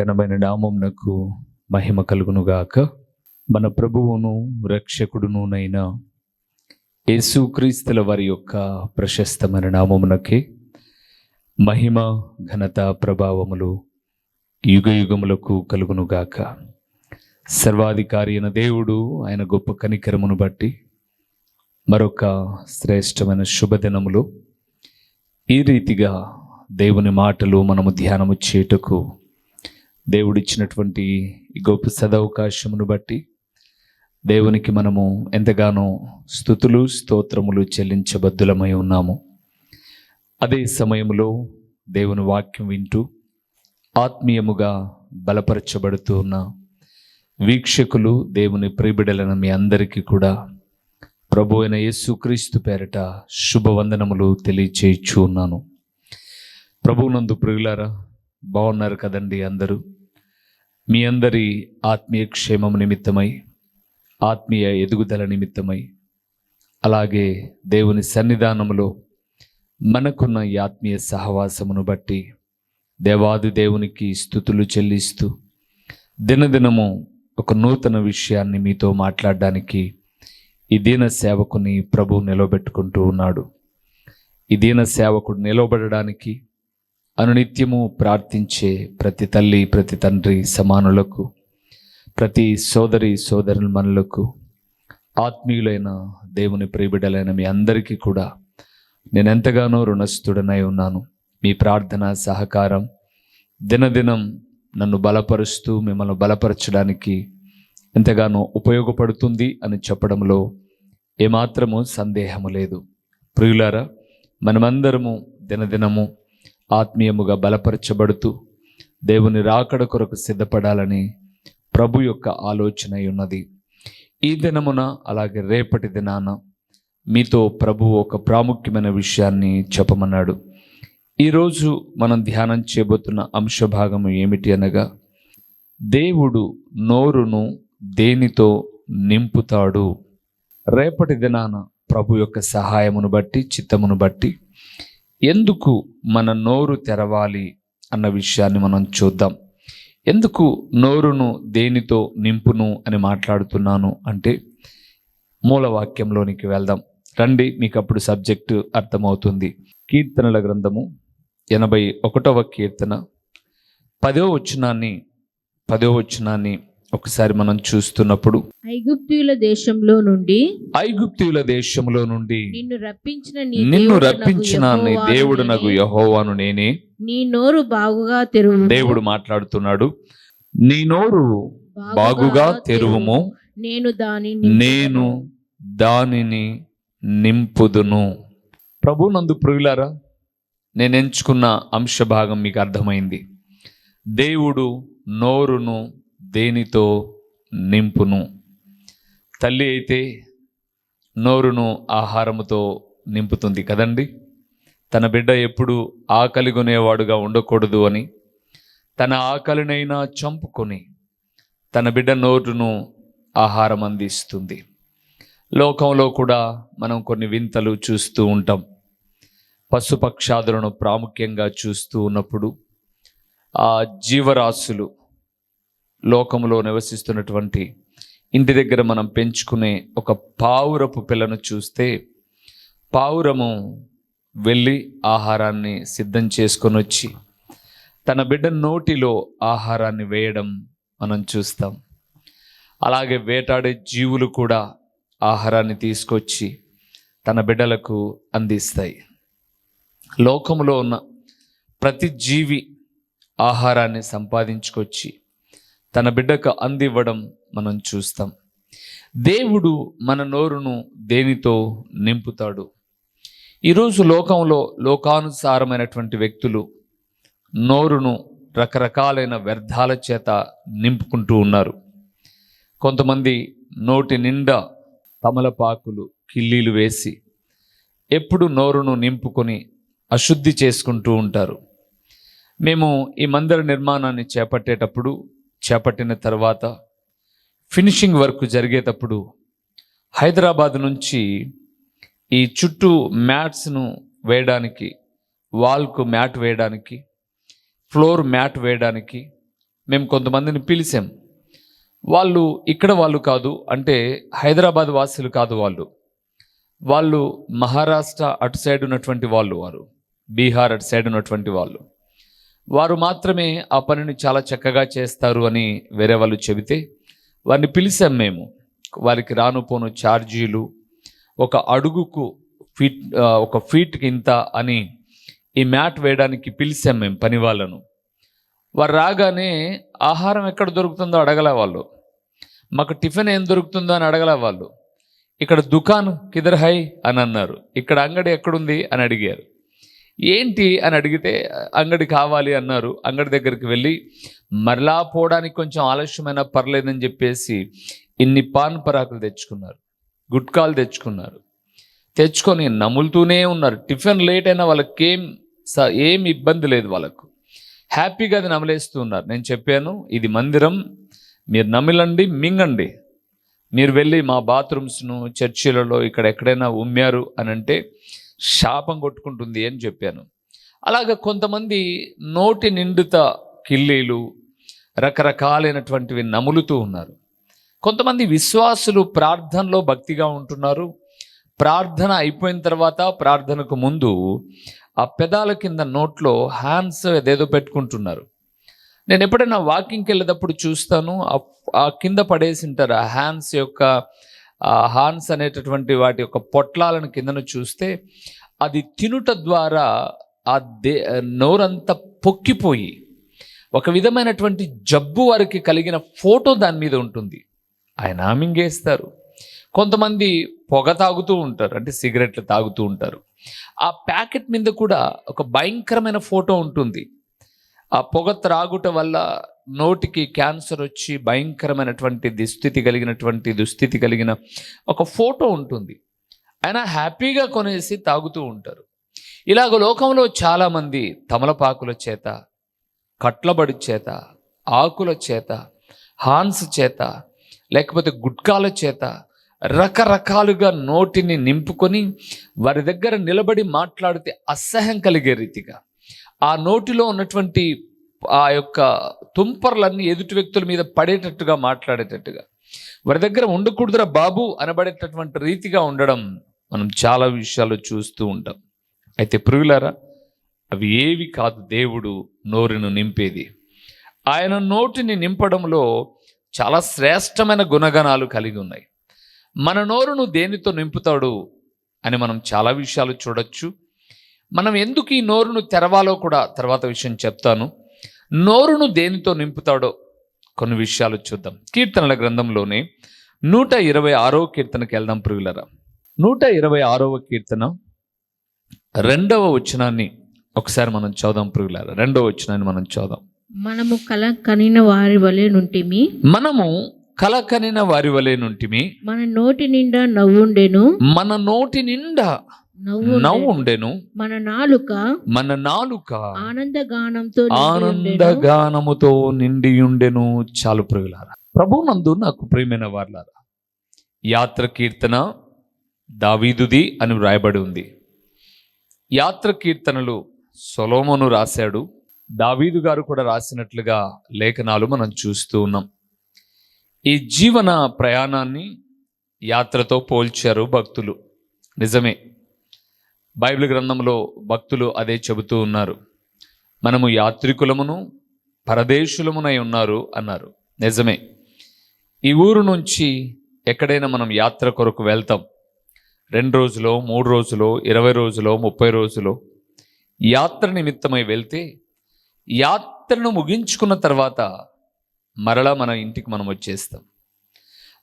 ఘనమైన నామమునకు మహిమ కలుగునుగాక. మన ప్రభువును రక్షకుడునునైన యేసుక్రీస్తుల వారి యొక్క ప్రశస్తమైన నామమునకే మహిమ ఘనత ప్రభావములు యుగ యుగములకు కలుగునుగాక. సర్వాధికారి అయిన దేవుడు ఆయన గొప్ప కనికరమును బట్టి మరొక శ్రేష్టమైన శుభదినములో ఈ రీతిగా దేవుని మాటలు మనము ధ్యానము చేయుటకు దేవుడిచ్చినటువంటి ఈ గొప్ప సదవకాశమును బట్టి దేవునికి మనము ఎంతగానో స్థుతులు స్తోత్రములు చెల్లించబద్దులమై ఉన్నాము. అదే సమయంలో దేవుని వాక్యం వింటూ ఆత్మీయముగా బలపరచబడుతూ ఉన్న వీక్షకులు దేవుని ప్రియబిడలను మీ అందరికీ కూడా ప్రభు అయిన యేసుక్రీస్తు పేరట శుభవందనములు తెలియచేయచ్చు ఉన్నాను. ప్రభువునందు ప్రియులారా బాగున్నారు కదండి అందరూ? మీ అందరి ఆత్మీయ క్షేమం నిమిత్తమై ఆత్మీయ ఎదుగుదల నిమిత్తమై అలాగే దేవుని సన్నిధానములో మనకున్న ఈ ఆత్మీయ సహవాసమును బట్టి దేవాది దేవునికి స్థుతులు చెల్లిస్తూ దినదినము ఒక నూతన విషయాన్ని మీతో మాట్లాడడానికి ఈ దీన సేవకుని ప్రభు నిలబెట్టుకుంటూ ఉన్నాడు. ఈ దీన సేవకుడు నిలబడడానికి అనునిత్యము ప్రార్థించే ప్రతి తల్లి ప్రతి తండ్రి సమానులకు ప్రతి సోదరి సోదరుల మనులకు ఆత్మీయులైన దేవుని ప్రియబిడ్డలైన మీ అందరికీ కూడా నేను ఎంతగానో రుణస్థుడనై ఉన్నాను. మీ ప్రార్థన సహకారం దినదినం నన్ను బలపరుస్తూ మిమ్మల్ని బలపరచడానికి ఎంతగానో ఉపయోగపడుతుంది అని చెప్పడంలో ఏమాత్రము సందేహము లేదు. ప్రియులారా మనమందరము దినదినము ఆత్మీయముగా బలపరచబడుతూ దేవుని రాకడ కొరకు సిద్ధపడాలని ప్రభు యొక్క ఆలోచన ఉన్నది. ఈ దినమున అలాగే రేపటి దినాన మీతో ప్రభు ఒక ప్రాముఖ్యమైన విషయాన్ని చెప్పమన్నాడు. ఈరోజు మనం ధ్యానం చేయబోతున్న అంశభాగము ఏమిటి అనగా దేవుడు నోరును దేనితో నింపుతాడు? రేపటి దినాన ప్రభు యొక్క సహాయమును బట్టి చిత్తమును బట్టి ఎందుకు మన నోరు తెరవాలి అన్న విషయాన్ని మనం చూద్దాం. ఎందుకు నోరును దేనితో నింపును అని మాట్లాడుతున్నాను అంటే మూలవాక్యంలోనికి వెళ్దాం. రండి మీకు అప్పుడు సబ్జెక్టు అర్థమవుతుంది. కీర్తనల గ్రంథము ఎనభై ఒకటవ కీర్తన. పదో వచనాన్ని పదో వచనాన్ని ఒకసారి మనం చూస్తున్నప్పుడు ఐగుప్తీయుల దేశంలో నుండి ఐగుప్తీయుల దేశంలో నుండి నిన్ను రప్పించిన నిన్ను రప్పించిన నీ దేవుడు నేనే. యహోవాను నేనే. నీ నోరు బాగుగా తెరువు దేవుడు మాట్లాడుతున్నాడు. నీ నోరు బాగుగా తెరువుము. నేను దాని నేను దానిని నింపుదును. ప్రభు నందు ప్రియులారా నేను ఎంచుకున్న అంశ భాగం మీకు అర్థమైంది. దేవుడు నోరును దేనితో నింపును? తల్లి అయితే నోరును ఆహారముతో నింపుతుంది కదండి. తన బిడ్డ ఎప్పుడు ఆకలి కొనేవాడుగా ఉండకూడదు అని తన ఆకలినైనా చంపుకొని తన బిడ్డ నోరును ఆహారం అందిస్తుంది. లోకంలో కూడా మనం కొన్ని వింతలు చూస్తూ ఉంటాం. పశుపక్షాదులను ప్రాముఖ్యంగా చూస్తూ ఉన్నప్పుడు ఆ జీవరాశులు లోకంలో నివసిస్తున్నటువంటి ఇంటి దగ్గర మనం పెంచుకునే ఒక పావురపు పిల్లను చూస్తే పావురము వెళ్ళి ఆహారాన్ని సిద్ధం చేసుకొని వచ్చి తన బిడ్డ నోటిలో ఆహారాన్ని వేయడం మనం చూస్తాం. అలాగే వేటాడే జీవులు కూడా ఆహారాన్ని తీసుకొచ్చి తన బిడ్డలకు అందిస్తాయి. లోకంలో ఉన్న ప్రతి జీవి ఆహారాన్ని సంపాదించుకొచ్చి తన బిడ్డకు అందివ్వడం మనం చూస్తాం. దేవుడు మన నోరును దేనితో నింపుతాడు? ఈరోజు లోకంలో లోకానుసారమైనటువంటి వ్యక్తులు నోరును రకరకాలైన వ్యర్థాల చేత నింపుకుంటూ ఉన్నారు. కొంతమంది నోటి నిండా తమలపాకులు కిల్లీలు వేసి ఎప్పుడు నోరును నింపుకొని అశుద్ధి చేసుకుంటూ ఉంటారు. మేము ఈ మందిర నిర్మాణాన్ని చేపట్టేటప్పుడు చేపట్టిన తర్వాత ఫినిషింగ్ వర్క్ జరిగేటప్పుడు హైదరాబాద్ నుంచి ఈ చుట్టూ మ్యాట్స్ను వేయడానికి వాల్కు మ్యాట్ వేయడానికి ఫ్లోర్ మ్యాట్ వేయడానికి మేము కొంతమందిని పిలిచాం. వాళ్ళు ఇక్కడ వాళ్ళు కాదు అంటే హైదరాబాద్ వాసులు కాదు వాళ్ళు. వాళ్ళు మహారాష్ట్ర అటు సైడ్ ఉన్నటువంటి వాళ్ళు వారు బీహార్ అటు సైడ్ ఉన్నటువంటి వాళ్ళు. వారు మాత్రమే ఆ పనిని చాలా చక్కగా చేస్తారు అని వేరే వాళ్ళు చెబితే వారిని పిలిచాం మేము. వారికి రాను పోను ఛార్జీలు ఒక అడుగుకు ఫీట్ ఒక ఫీట్కి ఇంత అని ఈ మ్యాట్ వేయడానికి పిలిచాం మేము పని వాళ్ళను. వారు రాగానే ఆహారం ఎక్కడ దొరుకుతుందో అడగలే వాళ్ళు. మాకు టిఫిన్ ఏం దొరుకుతుందో అని అడగలే వాళ్ళు. ఇక్కడ దుకాన్ కిదర్ హై అని అన్నారు. ఇక్కడ అంగడి ఎక్కడుంది అని అడిగారు. ఏంటి అని అడిగితే అంగడి కావాలి అన్నారు. అంగడి దగ్గరికి వెళ్ళి మరలా పోవడానికి కొంచెం ఆలస్యమైన పర్లేదని చెప్పేసి ఇన్ని పాన్ పరాకులు తెచ్చుకున్నారు. గుట్కాలు తెచ్చుకున్నారు. తెచ్చుకొని నములుతూనే ఉన్నారు. టిఫిన్ లేట్ అయినా వాళ్ళకి ఏం స- ఏం ఇబ్బంది లేదు వాళ్ళకు. హ్యాపీగా అది నమలేస్తూ ఉన్నారు. నేను చెప్పాను ఇది మందిరం. మీరు నమిలండి మింగండి. మీరు వెళ్ళి మా బాత్రూమ్స్ను చర్చిలలో ఇక్కడ ఎక్కడైనా ఉమ్మారు అని అంటే శాపం కొట్టుకుంటుంది అని చెప్పాను. అలాగ కొంతమంది నోటి నిండుత కిల్లీలు రకరకాలైనటువంటివి నములుతూ ఉన్నారు. కొంతమంది విశ్వాసులు ప్రార్థనలో భక్తిగా ఉంటున్నారు. ప్రార్థన అయిపోయిన తర్వాత ప్రార్థనకు ముందు ఆ పెదాల కింద నోట్లో హ్యాండ్స్ ఏదేదో పెట్టుకుంటున్నారు. నేను ఎప్పుడైనా వాకింగ్కి వెళ్ళేటప్పుడు చూస్తాను ఆ- కింద పడేసి ఉంటారు ఆ హ్యాండ్స్ యొక్క హాన్స్ అనేటటువంటి వాటి యొక్క పొట్లాలను కిందను చూస్తే అది తినుట ద్వారా ఆ దే నోరంతా పొక్కిపోయి ఒక విధమైనటువంటి జబ్బు వారికి కలిగిన ఫోటో దాని మీద ఉంటుంది. ఆయన మింగేస్తారు కొంతమంది పొగ తాగుతూ ఉంటారు. అంటే సిగరెట్లు తాగుతూ ఉంటారు. ఆ ప్యాకెట్ మీద కూడా ఒక భయంకరమైన ఫోటో ఉంటుంది. ఆ పొగ త్రాగుట వల్ల నోటికి క్యాన్సర్ వచ్చి భయంకరమైనటువంటి దుస్థితి కలిగినటువంటి దుస్థితి కలిగిన ఒక ఫోటో ఉంటుంది. ఆయన హ్యాపీగా కొనేసి తాగుతూ ఉంటారు. ఇలాగ లోకంలో చాలామంది తమలపాకుల చేత కట్లబడి చేత ఆకుల చేత హాన్స్ చేత లేకపోతే గుట్కాల చేత రకరకాలుగా నోటిని నింపుకొని వారి దగ్గర నిలబడి మాట్లాడితే అసహ్యం కలిగే రీతిగా ఆ నోటిలో ఉన్నటువంటి ఆ యొక్క తుంపర్లన్నీ ఎదుటి వ్యక్తుల మీద పడేటట్టుగా మాట్లాడేటట్టుగా. వారి దగ్గర ఉండకూడదురా బాబు అనబడేటటువంటి రీతిగా ఉండడం మనం చాలా విషయాలు చూస్తూ ఉంటాం. అయితే పురుగులారా అవి ఏవి కాదు దేవుడు నోరును నింపేది. ఆయన నోటిని నింపడంలో చాలా శ్రేష్టమైన గుణగణాలు కలిగి ఉన్నాయి. మన నోరును దేనితో నింపుతాడు అని మనం చాలా విషయాలు చూడొచ్చు. మనం ఎందుకు ఈ నోరును తెరవాలో కూడా తర్వాత విషయం చెప్తాను. నోరును దేనితో నింపుతాడో కొన్ని విషయాలు చూద్దాం. కీర్తనల గ్రంథంలోనే నూట ఇరవై ఆరో కీర్తనకి వెళ్దాం ప్రియులరా. నూట ఇరవై ఆరవ కీర్తన రెండవ వచనాన్ని ఒకసారి మనం చదుదాం ప్రియులరా. రెండవ వచనాన్ని మనం చదుదాం మనము కల కనిన వారి వలె నుంటిమి. మనము కలకనిన వారి వలె నుంటిమి. మన నోటి నిండా నవ్వుండెను. మన నోటి నిండా నవ్వు ఉండెను మన నాలుక మన నాలుక ఆనందగానంతో. ఆనందగానముతో నిండి ఉండెను. చాలు ప్రియులారా ప్రభు నందు నాకు ప్రియమైన వార్లారా యాత్ర కీర్తన దావీదుది అని వ్రాయబడి ఉంది. యాత్ర కీర్తనలు సొలోమోను రాశాడు. దావీదు గారు కూడా రాసినట్లుగా లేఖనాలు మనం చూస్తూ ఉన్నాం. ఈ జీవన ప్రయాణాన్ని యాత్రతో పోల్చారు భక్తులు. నిజమే బైబిల్ గ్రంథంలో భక్తులు అదే చెబుతూ ఉన్నారు. మనము యాత్రికులమును పరదేశులమునై ఉన్నారు అన్నారు. నిజమే. ఈ ఊరు నుంచి ఎక్కడైనా మనం యాత్ర కొరకు వెళ్తాం. రెండు రోజులో మూడు రోజులో ఇరవై రోజులో ముప్పై రోజులో యాత్ర నిమిత్తమై వెళ్తే యాత్రను ముగించుకున్న తర్వాత మరలా మన ఇంటికి మనం వచ్చేస్తాం.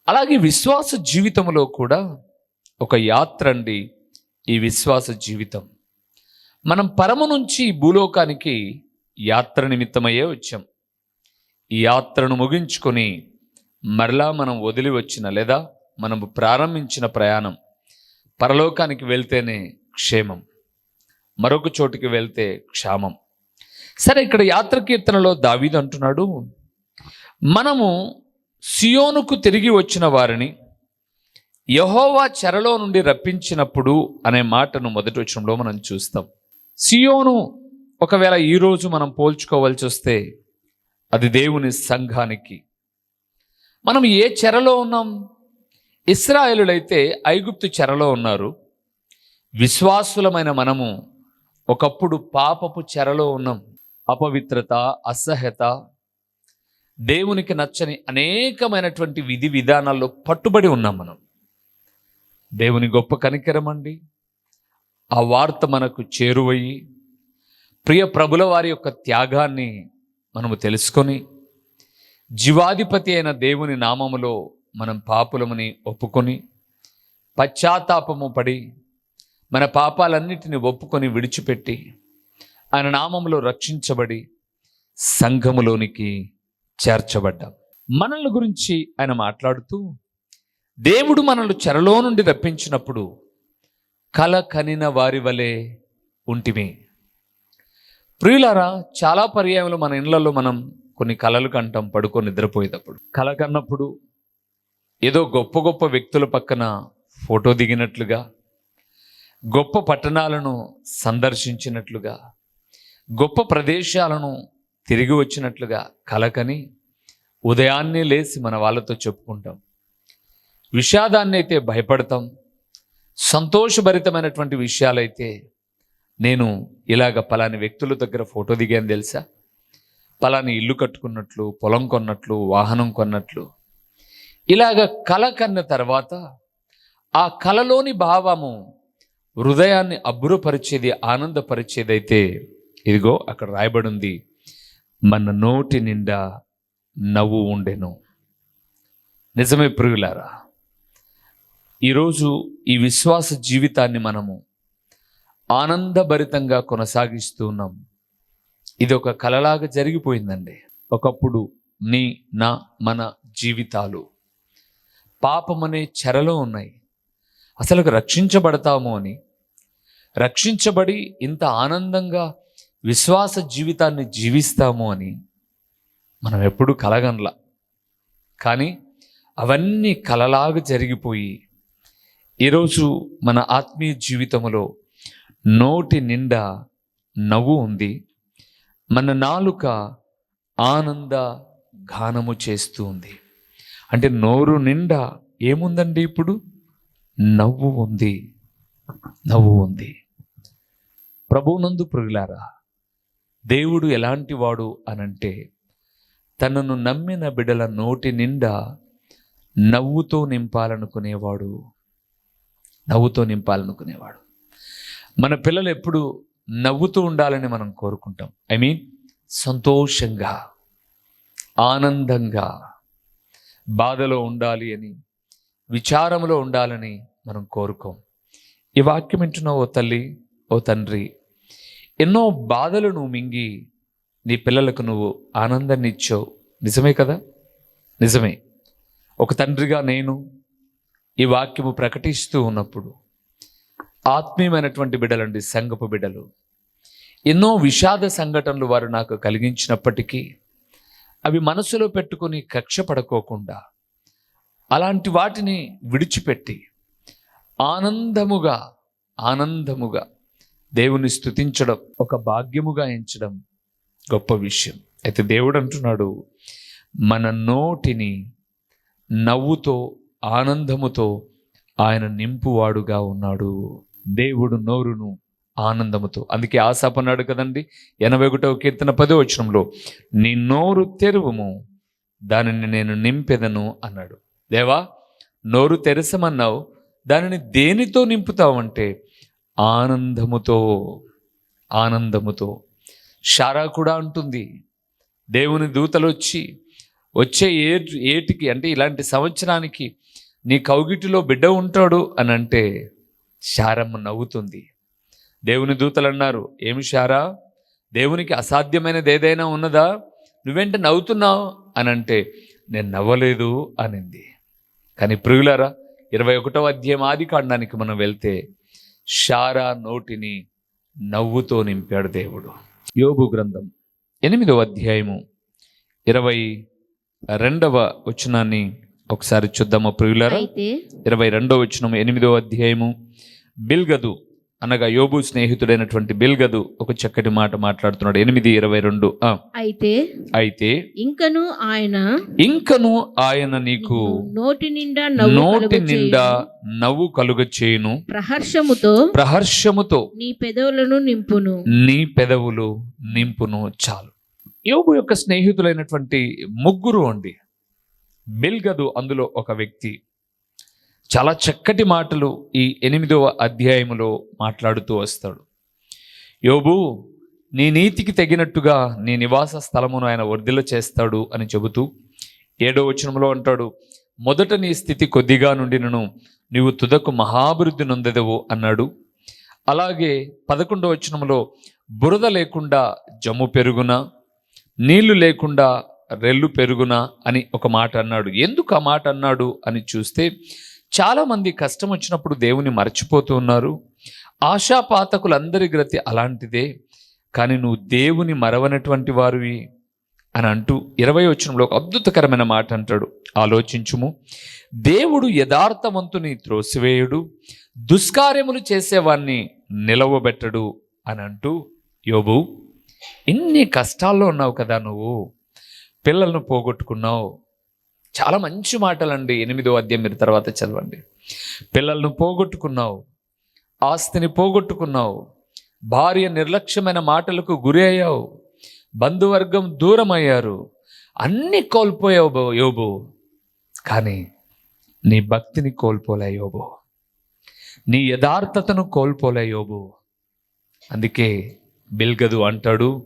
అలాగే విశ్వాస జీవితంలో కూడా ఒక యాత్ర అండి ఈ విశ్వాస జీవితం. మనం పరమ నుంచి భూలోకానికి యాత్ర నిమిత్తమయ్యే వచ్చాం. ఈ యాత్రను ముగించుకొని మరలా మనం వదిలి వచ్చిన లేదా మనం ప్రారంభించిన ప్రయాణం పరలోకానికి వెళ్తేనే క్షేమం. మరొక చోటుకి వెళ్తే క్షామం. సరే ఇక్కడ యాత్ర కీర్తనలో దావీదు అంటున్నాడు మనము సియోనుకు తిరిగి వచ్చిన వారిని యహోవా చెరలో నుండి రప్పించినప్పుడు అనే మాటను మొదటి వచ్చంలో మనం చూస్తాం. సియోను ఒకవేళ ఈరోజు మనం పోల్చుకోవాల్సి వస్తే అది దేవుని సంఘానికి. మనం ఏ చెరలో ఉన్నాం? ఇస్రాయేలులైతే ఐగుప్తు చెరలో ఉన్నారు. విశ్వాసులమైన మనము ఒకప్పుడు పాపపు చెరలో ఉన్నాం. అపవిత్రత అసహ్యత దేవునికి నచ్చని అనేకమైనటువంటి విధి విధానాల్లో పట్టుబడి ఉన్నాం మనం. దేవుని గొప్ప కనికరమండి. ఆ వార్త మనకు చేరువయ్యి ప్రియ ప్రభుల వారి యొక్క త్యాగాన్ని మనము తెలుసుకొని జీవాధిపతి అయిన దేవుని నామములో మనం పాపులమని ఒప్పుకొని పశ్చాత్తాపము పడి మన పాపాలన్నిటిని ఒప్పుకొని విడిచిపెట్టి ఆయన నామములో రక్షించబడి సంఘములోనికి చేర్చబడ్డాం. మనల్ని గురించి ఆయన మాట్లాడుతూ దేవుడు మనల్ని చెరలో నుండి రప్పించినప్పుడు కల కనిన వారి వలె ఉంటిమి. ప్రియులారా చాలా పర్యాయంలో మన ఇళ్ళలో మనం కొన్ని కలలు కంటాం పడుకొని నిద్రపోయేటప్పుడు. కల కన్నప్పుడు ఏదో గొప్ప గొప్ప వ్యక్తుల పక్కన ఫోటో దిగినట్లుగా గొప్ప పట్టణాలను సందర్శించినట్లుగా గొప్ప ప్రదేశాలను తిరిగి వచ్చినట్లుగా కలకని ఉదయాన్నే లేచి మన వాళ్ళతో చెప్పుకుంటాం. విషాదాన్ని అయితే భయపడతాం సంతోషభరితమైనటువంటి విషయాలైతే నేను ఇలాగ పలాని వ్యక్తుల దగ్గర ఫోటో దిగాను తెలుసా? పలాని ఇల్లు కట్టుకున్నట్లు పొలం కొన్నట్లు వాహనం కొన్నట్లు. ఇలాగ కల కన్న తర్వాత ఆ కలలోని భావము హృదయాన్ని అబ్బురపరిచేది ఆనందపరిచేది అయితే ఇదిగో అక్కడ రాయబడి ఉంది మన నోటి నిండా నవ్వు ఉండెను. నిజమే ప్రియులారా ఈరోజు ఈ విశ్వాస జీవితాన్ని మనము ఆనందభరితంగా కొనసాగిస్తూ ఉన్నాం. ఇది ఒక కలలాగా జరిగిపోయిందండి. ఒకప్పుడు నీ నా మన జీవితాలు పాపమనే చెరలో ఉన్నాయి. అసలు రక్షించబడతాము అని రక్షించబడి ఇంత ఆనందంగా విశ్వాస జీవితాన్ని జీవిస్తాము అని మనం ఎప్పుడు కలగనలా. కానీ అవన్నీ కలలాగా జరిగిపోయి ఈరోజు మన ఆత్మీయ జీవితంలో నోటి నిండా నవ్వు ఉంది. మన నాలుక ఆనంద గానము చేస్తూ ఉంది. అంటే నోరు నిండా ఏముందండి ఇప్పుడు? నవ్వు ఉంది. నవ్వు ఉంది. ప్రభువునందు ప్రియులారా దేవుడు ఎలాంటి వాడు అనంటే తనను నమ్మిన బిడల నోటి నిండా నవ్వుతో నింపాలనుకునేవాడు నవ్వుతో నింపాలనుకునేవాడు. మన పిల్లలు ఎప్పుడు నవ్వుతూ ఉండాలని మనం కోరుకుంటాం. ఐ మీన్ సంతోషంగా ఆనందంగా బాధలో ఉండాలి అని విచారంలో ఉండాలని మనం కోరుకోం. ఈ వాక్యం వింటున్న ఓ తల్లి ఓ తండ్రి. ఎన్నో బాధలు నువ్వు మింగి నీ పిల్లలకు నువ్వు ఆనందాన్ని ఇచ్చావు. నిజమే కదా? నిజమే. ఒక తండ్రిగా నేను ఈ వాక్యము ప్రకటిస్తూ ఉన్నప్పుడు ఆత్మీయమైనటువంటి బిడ్డలండి సంగపు బిడ్డలు. ఎన్నో విషాద సంఘటనలు వారు నాకు కలిగించినప్పటికీ అవి మనసులో పెట్టుకొని కక్ష పడుకోకుండా అలాంటి వాటిని విడిచిపెట్టి ఆనందముగా ఆనందముగా దేవుని స్తుతించడం ఒక భాగ్యముగా ఎంచడం గొప్ప విషయం. అయితే దేవుడు అంటున్నాడు మన నోటిని నవ్వుతో ఆనందముతో ఆయన నింపువాడుగా ఉన్నాడు. దేవుడు నోరును ఆనందముతో. అందుకే ఆశాపన్నాడు కదండి ఎనభై ఒకటవ కీర్తన పదో వచనంలో నీ నోరు తెరువుము దానిని నేను నింపెదను అన్నాడు. దేవా నోరు తెరసమన్నావు దానిని దేనితో నింపుతావంటే ఆనందముతో ఆనందముతో. షారా కూడా అంటుంది దేవుని దూతలు వచ్చి వచ్చే ఏ ఏటికి అంటే ఇలాంటి సంవత్సరానికి నీ కౌగిటిలో బిడ్డ ఉంటాడు అని అంటే శారమ్మ నవ్వుతుంది. దేవుని దూతలు అన్నారు ఏమి శారా? దేవునికి అసాధ్యమైనది ఏదైనా ఉన్నదా? నువ్వేంట నవ్వుతున్నావు? అని అంటే నేను నవ్వలేదు అనింది. కానీ ప్రియులారా ఇరవై ఒకటవ అధ్యాయం ఆది కాండానికి మనం వెళ్తే శారా నోటిని నవ్వుతో నింపాడు దేవుడు. యోగు గ్రంథం ఎనిమిదవ అధ్యాయము ఇరవై రెండవ వచనాన్ని ఒకసారి చూద్దామా ప్రియులారా. అయితే ఇరవై రెండవ వచనం ఎనిమిదవ అధ్యాయము. బిల్గదు అనగా యోబు స్నేహితుడైనటువంటి బిల్గదు ఒక చక్కటి మాట మాట్లాడుతున్నాడు. ఎనిమిది ఇరవై రెండు అయితే అయితే ఇంకను ఆయన ఇంకను ఆయన నీకు నోటి నిండా నోటి. నిండా నవ్వు కలుగ చేయును ప్రహర్షముతో ప్రహర్షముతో నీ పెదవులను నింపును. నీ పెదవులు నింపును చాలు. యోబు యొక్క స్నేహితులైనటువంటి ముగ్గురు అండి. మిల్గదు అందులో ఒక వ్యక్తి. చాలా చక్కటి మాటలు ఈ ఎనిమిదవ అధ్యాయములో మాట్లాడుతూ వస్తాడు. యోబు నీ నీతికి తగినట్టుగా నీ నివాస స్థలమును ఆయన వర్ధిల్ల చేస్తాడు అని చెబుతూ ఏడో వచనంలో అంటాడు మొదట నీ స్థితి కొద్దిగా నుండినను నీవు తుదకు మహాభివృద్ధి నొందదవు అన్నాడు. అలాగే పదకొండో వచనంలో బురద లేకుండా జమ్ము పెరుగున నీళ్ళు లేకుండా రెల్లు పెరుగున అని ఒక మాట అన్నాడు. ఎందుకు ఆ మాట అన్నాడు అని చూస్తే చాలామంది కష్టం వచ్చినప్పుడు దేవుని మర్చిపోతూ ఉన్నారు. ఆశాపాతకులందరి గ్రతి అలాంటిదే కానీ నువ్వు దేవుని మరవనటువంటి వారివి అని అంటూ ఇరవై వచనంలో ఒక అద్భుతకరమైన మాట అంటాడు. ఆలోచించుము. దేవుడు యథార్థవంతుని త్రోసివేయుడు దుష్కార్యములు చేసేవాన్ని నిలవబెట్టడు అని అంటూ యోబు ఇన్ని కష్టాల్లో ఉన్నావు కదా నువ్వు. పిల్లలను పోగొట్టుకున్నావు. చాలా మంచి మాటలండి. ఎనిమిదో అధ్యాయం మీరు తర్వాత చదవండి. పిల్లలను పోగొట్టుకున్నావు. ఆస్తిని పోగొట్టుకున్నావు. భార్య నిర్లక్ష్యమైన మాటలకు గురి అయ్యావు. బంధువర్గం దూరం అయ్యారు అన్నీ కోల్పోయావు బో- యోబు. కానీ నీ భక్తిని కోల్పోలే యోబు. నీ యథార్థతను కోల్పోలే యోబు. అందుకే బిల్గదు అంటాడు.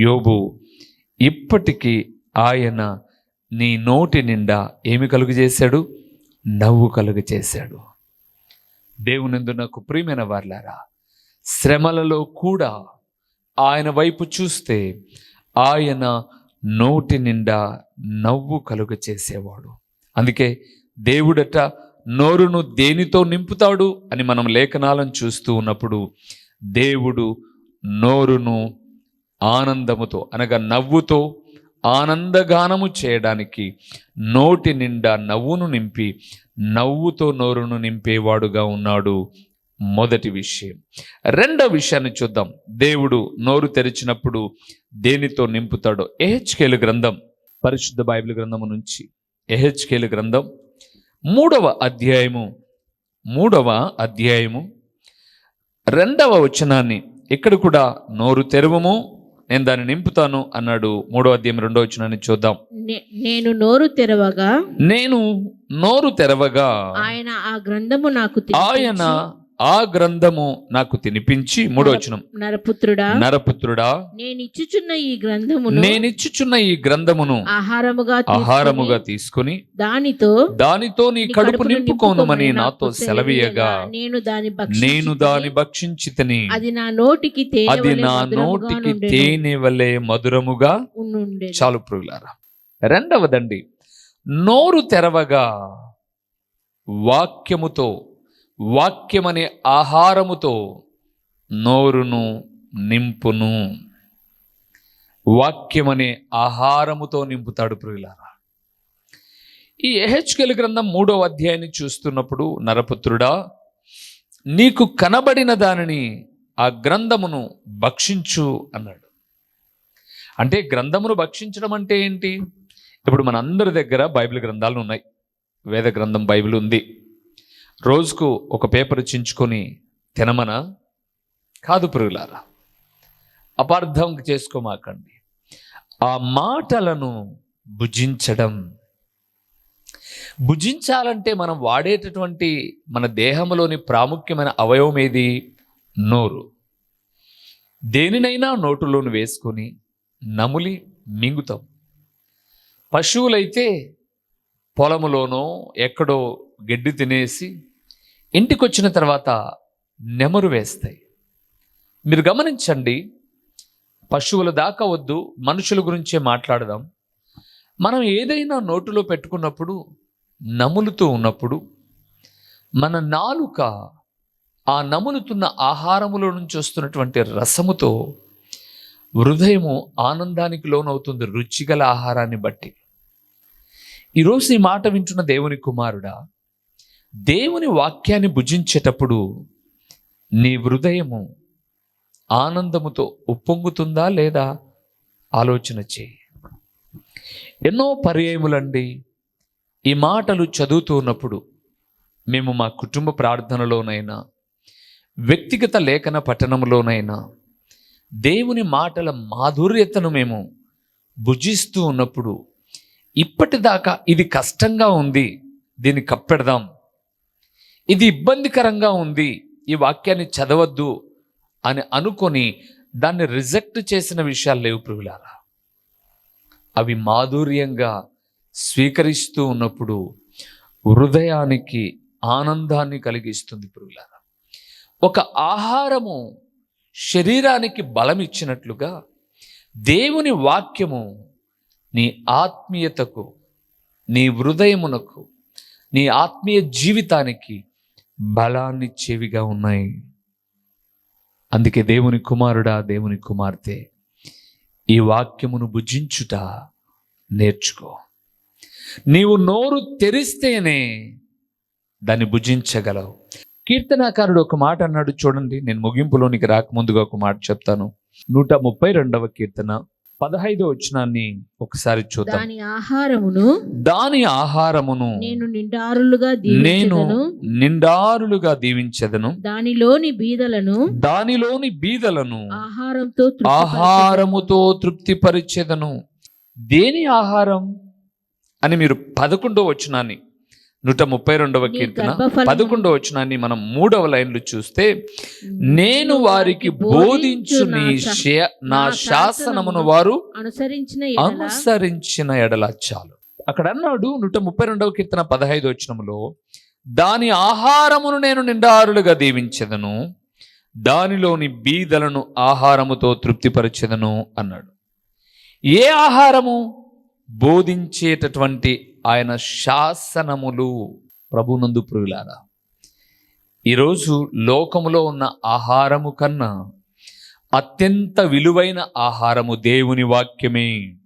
యోబు ఇప్పటికీ ఆయన నీ నోటి నిండా ఏమి కలుగు చేశాడు నవ్వు కలుగు చేశాడు దేవునందు నాకు ప్రియమైన వార్లారా శ్రమలలో కూడా ఆయన వైపు చూస్తే ఆయన నోటి నిండా నవ్వు కలుగ చేసేవాడు అందుకే దేవుడట నోరును దేనితో నింపుతాడు అని మనం లేఖనాలను చూస్తూ ఉన్నప్పుడు దేవుడు నోరును ఆనందముతో అనగా నవ్వుతో ఆనందగానము చేయడానికి నోటి నిండా నవ్వును నింపి నవ్వుతో నోరును నింపేవాడుగా ఉన్నాడు మొదటి విషయం. రెండో విషయాన్ని చూద్దాం. దేవుడు నోరు తెరిచినప్పుడు దేనితో నింపుతాడో? ఎహెచ్కేలు గ్రంథం పరిశుద్ధ బైబిల్ గ్రంథము నుంచి. ఎహెచ్కేలు గ్రంథం మూడవ అధ్యాయము మూడవ అధ్యాయము రెండవ వచనాన్ని ఇక్కడ కూడా నోరు తెరవము నేను దాన్ని నింపుతాను అన్నాడు మూడో అధ్యాయం రెండో వచనాన్ని చూద్దాం. నేను నోరు తెరవగా నేను నోరు తెరవగా ఆయన ఆ గ్రంథము నాకు ఆయన ఆ గ్రంథము నాకు తినిపించి మూడో వచనం నరపుత్రుడా నరపుత్రుడా నేను ఇచ్చుచున్న ఈ గ్రంథమును నేనిచ్చుచున్న ఈ గ్రంథమును ఆహారముగా తీసుకొని ఆహారముగా తీసుకుని దానితో దానితో నీ కడుపు నింపుకోనుమని నాతో సెలవీయగా నేను దాని నేను దాని భక్షించి తిని అది నా నోటికి తేనె అది నా మధురముగా నోటికి. తేనె వలె మధురముగా. చాలు ప్రియులారా రెండవదండి నోరు తెరవగా వాక్యముతో వాక్యమనే ఆహారముతో నోరును నింపును. వాక్యమనే ఆహారముతో నింపుతాడు ప్రియులారా. ఈ ఎహెచ్కెల్ గ్రంథం మూడవ అధ్యాయాన్ని చూస్తున్నప్పుడు నరపుత్రుడా నీకు కనబడిన దానిని ఆ గ్రంథమును భక్షించు అన్నాడు. అంటే గ్రంథమును భక్షించడం అంటే ఏంటి? ఇప్పుడు మన అందరి దగ్గర బైబిల్ గ్రంథాలు ఉన్నాయి. వేద గ్రంథం బైబిల్ ఉంది. రోజుకు ఒక పేపర్ చించుకొని తినమనా? కాదు పురుగులారా అపార్థం చేసుకోమాకండి. ఆ మాటలను భుజించడం. భుజించాలంటే మనం వాడేటటువంటి మన దేహంలోని ప్రాముఖ్యమైన అవయవం ఏది? నోరు. దేనినైనా నోటులోను వేసుకొని నములి మింగుతాం. పశువులైతే పొలములోనో ఎక్కడో గడ్డి తినేసి ఇంటికి వచ్చిన తర్వాత నెమరు వేస్తాయి. మీరు గమనించండి పశువుల దాకా వద్దు మనుషుల గురించే మాట్లాడదాం. మనం ఏదైనా నోటులో పెట్టుకున్నప్పుడు నములుతూ ఉన్నప్పుడు మన నాలుక ఆ నములుతున్న ఆహారములో నుంచి వస్తున్నటువంటి రసముతో హృదయము ఆనందానికి లోనవుతుంది రుచిగల ఆహారాన్ని బట్టి. ఈరోజు ఈ మాట వింటున్న దేవుని కుమారుడా దేవుని వాక్యాన్ని భుజించేటప్పుడు నీ హృదయము ఆనందముతో ఉప్పొంగుతుందా లేదా ఆలోచన చేయి. ఎన్నో పర్యాయములండి. ఈ మాటలు చదువుతూ ఉన్నప్పుడు మేము మా కుటుంబ ప్రార్థనలోనైనా వ్యక్తిగత లేఖన పఠనంలోనైనా దేవుని మాటల మాధుర్యతను మేము భుజిస్తూ ఉన్నప్పుడు ఇప్పటిదాకా ఇది కష్టంగా ఉంది దీన్ని కప్పెడదాం. ఇది ఇబ్బందికరంగా ఉంది. ఈ వాక్యాన్ని చదవద్దు అని అనుకొని దాన్ని రిజెక్ట్ చేసిన విషయాలు లేవు ప్రియులారా. అవి మాధుర్యంగా స్వీకరిస్తూ ఉన్నప్పుడు హృదయానికి ఆనందాన్ని కలిగిస్తుంది ప్రియులారా. ఒక ఆహారము శరీరానికి బలం ఇచ్చినట్లుగా దేవుని వాక్యము నీ ఆత్మీయతకు నీ హృదయమునకు నీ ఆత్మీయ జీవితానికి బలాన్ని చెవిగా ఉన్నాయి. అందుకే దేవుని కుమారుడా దేవుని కుమార్తె ఈ వాక్యమును భుజించుట నేర్చుకో. నీవు నోరు తెరిస్తేనే దాన్ని భుజించగలవు. కీర్తనాకారుడు ఒక మాట అన్నాడు చూడండి నేను ముగింపులోనికి రాకముందుగా ఒక మాట చెప్తాను. నూట ముప్పై రెండవ కీర్తన. పదహైదో వచనాన్ని ఒకసారి చూద్దాం. దాని ఆహారమును దాని ఆహారమును నేను నిండారులుగా నేను నిండారులుగా దీవించదను. దానిలోని బీదలను దానిలోని బీదలను ఆహారంతో. ఆహారముతో తృప్తిపరిచెదను. దేని ఆహారం అని మీరు పదకొండో వచనాన్ని నూట ముప్పై రెండవ కీర్తన గర్భఫలము- పదకొండో వచనాన్ని మనం మూడవ లైన్లు చూస్తే నేను వారికి బోధించు నీ శే- నా శాసనమును వారు అనుసరించిన ఎడల చాలు అక్కడ అన్నాడు నూట ముప్పై రెండవ కీర్తన పదహైదు వచనములో దాని ఆహారమును నేను నిండారులుగా దీవించెదను దానిలోని బీదలను ఆహారముతో తృప్తిపరచెదను అన్నాడు. ఏ ఆహారము? బోధించేటటువంటి ఆయన శాసనములు ప్రభునందు ప్రియులారా. ఈరోజు లోకములో ఉన్న ఆహారము కన్నా అత్యంత విలువైన ఆహారము దేవుని వాక్యమే.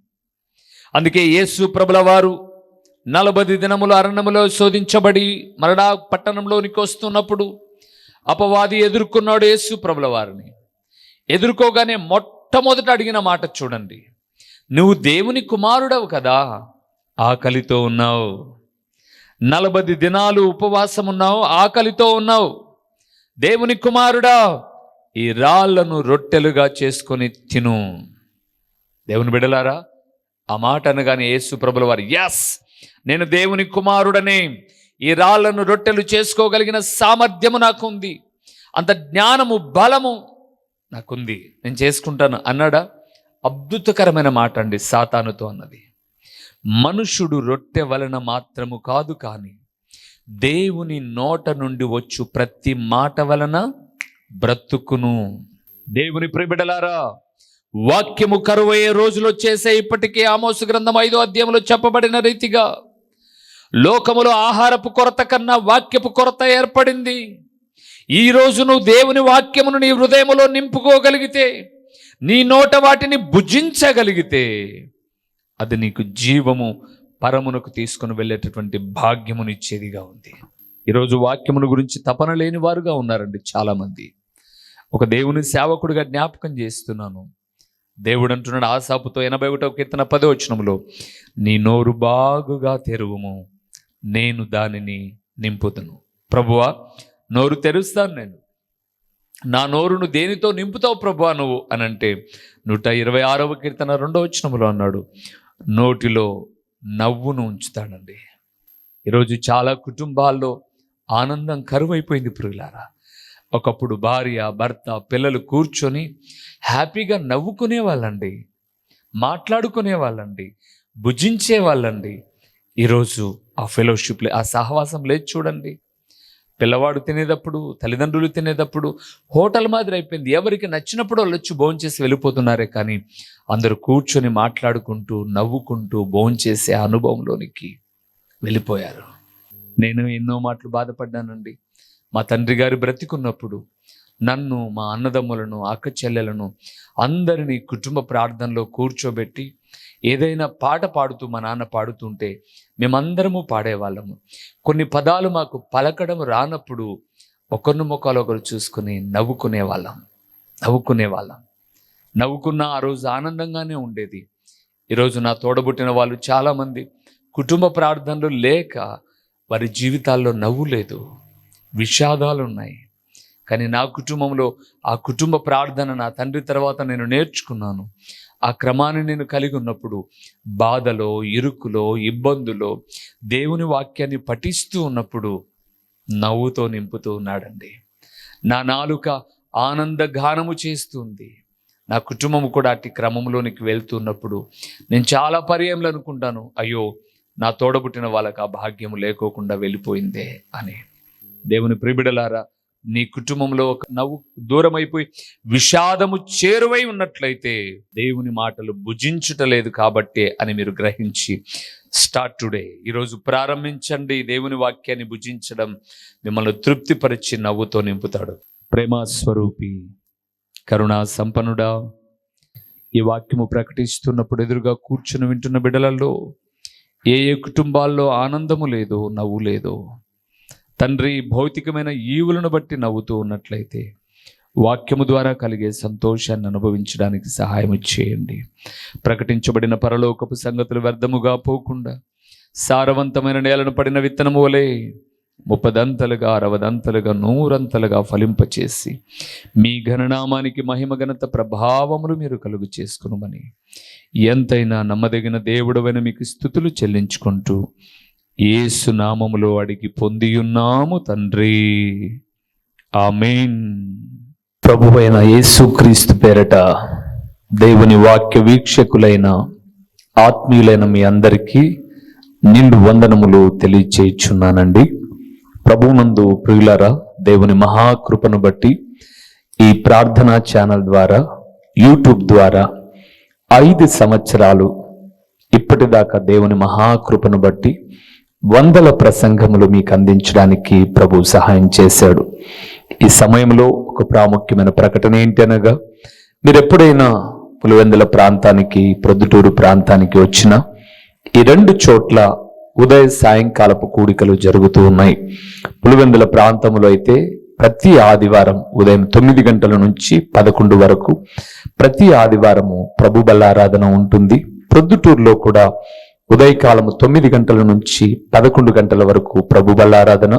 అందుకే యేసు ప్రభుల వారు నలభై దినములు అరణ్యములో శోధించబడి మరడా పట్టణంలోనికి వస్తున్నప్పుడు అపవాది ఎదుర్కొన్నాడు యేసు ప్రభుల వారిని. ఎదుర్కోగానే మొట్టమొదట అడిగిన మాట చూడండి. నువ్వు దేవుని కుమారుడవు కదా? ఆకలితో ఉన్నావు. నలభై దినాలు ఉపవాసం ఉన్నావు ఆకలితో ఉన్నావు. దేవుని కుమారుడా ఈ రాళ్ళను రొట్టెలుగా చేసుకొని తిను. దేవుని బిడలారా ఆ మాట అనగానే యేసు ప్రభుల వారు ఎస్ నేను దేవుని కుమారుడనే. ఈ రాళ్ళను రొట్టెలు చేసుకోగలిగిన సామర్థ్యము నాకుంది. అంత జ్ఞానము బలము నాకుంది. నేను చేసుకుంటాను అన్నాడా? అద్భుతకరమైన మాట అండి సాతానుతో అన్నది. మనుషుడు రొట్టె వలన మాత్రము కాదు కానీ దేవుని నోట నుండి వచ్చు ప్రతి మాట వలన బ్రతుకును. దేవుని ప్రిబిడలారా వాక్యము కరువయ్యే రోజులు వచ్చేసే ఇప్పటికే ఆమోసు గ్రంథం ఐదో అధ్యాయంలో చెప్పబడిన రీతిగా లోకములో ఆహారపు కొరత కన్నా వాక్యపు కొరత ఏర్పడింది. ఈ రోజు నువ్వు దేవుని వాక్యమును నీ హృదయములో నింపుకోగలిగితే నీ నోట వాటిని భుజించగలిగితే అది నీకు జీవము పరమునకు తీసుకుని వెళ్ళేటటువంటి భాగ్యమునిచ్చేదిగా ఉంది. ఈరోజు వాక్యమును గురించి తపన లేని వారుగా ఉన్నారండి చాలామంది. ఒక దేవుని సేవకుడిగా జ్ఞాపకం చేస్తున్నాను. దేవుడు అంటున్నాడు ఆశాపుతో ఎనభై ఒకటో కీర్తన పదో వచనములో నీ నోరు బాగుగా తెరువుము నేను దానిని నింపుతును ప్రభువా నోరు తెరుస్తాను నేను. నా నోరును దేనితో నింపుతావు ప్రభువా నువ్వు? అని అంటే నూట ఇరవై ఆరవ కీర్తన రెండో వచనములో అన్నాడు నోటిలో నవ్వును ఉంచుతాడండి ఈరోజు చాలా కుటుంబాల్లో ఆనందం కరువైపోయింది పురుగులారా ఒకప్పుడు భార్య భర్త పిల్లలు కూర్చొని హ్యాపీగా నవ్వుకునే వాళ్ళండి మాట్లాడుకునే వాళ్ళండి భుజించే వాళ్ళండి ఈరోజు ఆ ఫెలోషిప్ ఆ సహవాసం లేదు చూడండి. పిల్లవాడు తినేటప్పుడు తల్లిదండ్రులు తినేటప్పుడు హోటల్ మాదిరి అయిపోయింది. ఎవరికి నచ్చినప్పుడు వాళ్ళు వచ్చి భోంచేసి వెళ్ళిపోతున్నారే కానీ అందరూ కూర్చొని మాట్లాడుకుంటూ నవ్వుకుంటూ భోంచేసే అనుభవంలోనికి వెళ్ళిపోయారు. నేను ఎన్నో మాటలు బాధపడ్డానండి. మా తండ్రి గారు బ్రతికున్నప్పుడు నన్ను మా అన్నదమ్ములను అక్క చెల్లెలను అందరినీ కుటుంబ ప్రార్థనలో కూర్చోబెట్టి ఏదైనా పాట పాడుతూ మా నాన్న పాడుతుంటే మేమందరము పాడేవాళ్ళము. కొన్ని పదాలు మాకు పలకడం రానప్పుడు ఒకరిని ముఖాలు ఒకరు చూసుకుని నవ్వుకునే వాళ్ళం నవ్వుకునే వాళ్ళం నవ్వుకున్న ఆ రోజు ఆనందంగానే ఉండేది. ఈరోజు నా తోడబుట్టిన వాళ్ళు చాలామంది కుటుంబ ప్రార్థనలు లేక వారి జీవితాల్లో నవ్వు లేదు. విషాదాలు ఉన్నాయి కానీ నా కుటుంబంలో ఆ కుటుంబ ప్రార్థన నా తండ్రి తర్వాత నేను నేర్చుకున్నాను. ఆ క్రమాన్ని నేను కలిగి ఉన్నప్పుడు బాధలో ఇరుకులో ఇబ్బందులో దేవుని వాక్యాన్ని పఠిస్తూ ఉన్నప్పుడు నవ్వుతో నింపుతూ ఉన్నాడండి. నా నాలుక ఆనంద గానము చేస్తుంది. నా కుటుంబం కూడా అట్టి క్రమంలోనికి వెళ్తున్నప్పుడు నేను చాలా పర్యాయములు అనుకుంటాను అయ్యో నా తోడబుట్టిన వాళ్ళకి ఆ భాగ్యం లేకోకుండా వెళ్ళిపోయిందే అని. దేవుని ప్రిబిడలారా నీ కుటుంబంలో ఒక నవ్వు దూరం అయిపోయి విషాదము చేరువై ఉన్నట్లయితే దేవుని మాటలు భుజించుటలేదు కాబట్టే అని మీరు గ్రహించి స్టార్ట్ టుడే. ఈరోజు ప్రారంభించండి. దేవుని వాక్యాన్ని భుజించడం మిమ్మల్ని తృప్తిపరిచి నవ్వుతో నింపుతాడు. ప్రేమ స్వరూపి కరుణా సంపన్నుడా ఈ వాక్యము ప్రకటిస్తున్నప్పుడు ఎదురుగా కూర్చుని వింటున్న బిడలలో ఏ ఏ కుటుంబాల్లో ఆనందము లేదో నవ్వు లేదో తండ్రి భౌతికమైన ఈవులను బట్టి నవ్వుతూ ఉన్నట్లయితే వాక్యము ద్వారా కలిగే సంతోషాన్ని అనుభవించడానికి సహాయం చేయండి. ప్రకటించబడిన పరలోకపు సంగతులు వ్యర్థముగా పోకుండా సారవంతమైన నేలను పడిన విత్తనము వలె ముప్పదంతలుగా అరవదంతలుగా నూరంతలుగా ఫలింపచేసి మీ ఘననామానికి మహిమ ఘనత ప్రభావములు మీరు కలుగు చేసుకునమని ఎంతైనా నమ్మదగిన దేవుడవైన మీకు స్థుతులు చెల్లించుకుంటూ ఏసు నామములో అడిగి పొందియున్నాము తండ్రి. ఆమెన్. ప్రభువైన యేసుక్రీస్తు పేరట దేవుని వాక్య వీక్షకులైన ఆత్మీయులైన మీ అందరికీ నిండు వందనములు తెలియచేయుచున్నానండి. ప్రభునందు ప్రియులారా దేవుని మహాకృపను బట్టి ఈ ప్రార్థనా ఛానల్ ద్వారా యూట్యూబ్ ద్వారా ఐదు సంవత్సరాలు ఇప్పటిదాకా దేవుని మహాకృపను బట్టి వందల ప్రసంగములు మీకు అందించడానికి ప్రభు సహాయం చేశాడు. ఈ సమయంలో ఒక ప్రాముఖ్యమైన ప్రకటన ఏంటి అనగా మీరు ఎప్పుడైనా పులివెందుల ప్రాంతానికి ప్రొద్దుటూరు ప్రాంతానికి వచ్చినా ఈ రెండు చోట్ల ఉదయ సాయంకాలపు కూడికలు జరుగుతూ ఉన్నాయి. పులివెందుల ప్రాంతంలో అయితే ప్రతి ఆదివారం ఉదయం తొమ్మిది గంటల నుంచి పదకొండు వరకు ప్రతి ఆదివారము ప్రభు బల్లారాధన ఉంటుంది. ప్రొద్దుటూరులో కూడా ఉదయకాలము తొమ్మిది గంటల నుంచి పదకొండు గంటల వరకు ప్రభు బల్లారాధన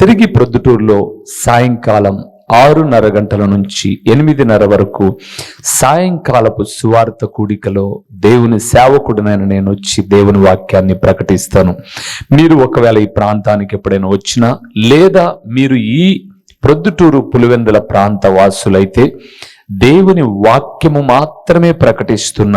తిరిగి ప్రొద్దుటూరులో సాయంకాలం ఆరున్నర గంటల నుంచి ఎనిమిదిన్నర వరకు సాయంకాలపు సువార్త కూడికలో దేవుని సేవకుడినైన నేను వచ్చి దేవుని వాక్యాన్ని ప్రకటిస్తాను. మీరు ఒకవేళ ఈ ప్రాంతానికి ఎప్పుడైనా వచ్చినా లేదా మీరు ఈ ప్రొద్దుటూరు పులివెందుల ప్రాంత వాసులైతే దేవుని వాక్యము మాత్రమే ప్రకటిస్తున్న